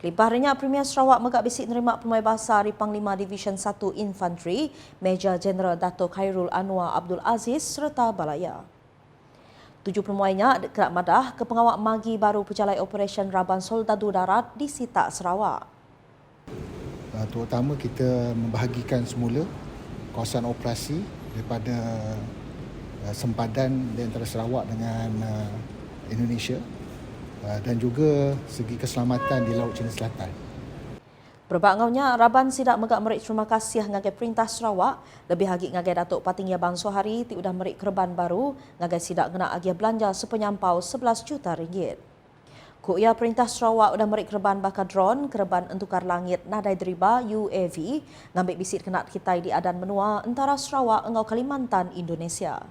Kelimpahannya Premier Sarawak megak bisik nerima pemain bahasa dari Panglima Division 1 Infantry, Major General Dato' Khairul Anwar Abdul Aziz serta Balaya. Tujuh pemainnya kerap madah ke pengawak magi baru pejalai Operation Raban Soldadu Darat di Sitak, Sarawak. Uh, terutama kita membahagikan semula kawasan operasi daripada uh, sempadan di antara Sarawak dengan uh, Indonesia dan juga segi keselamatan di Laut Cina Selatan. Berbangaunya, Raban sidak megak merik terima kasih ngagai perintah Sarawak, lebih lagi ngagai Datuk Patingya Bangsu Hari ti udah merik kerban baru, ngagai sidak kena agia belanja sepenyampau 11 juta ringgit. Kuya perintah Sarawak udah merik kerban bakal drone, kerban entukar langit nadai deriba UAV, ngambil bisit kenat kita di adan menua antara Sarawak engau Kalimantan, Indonesia.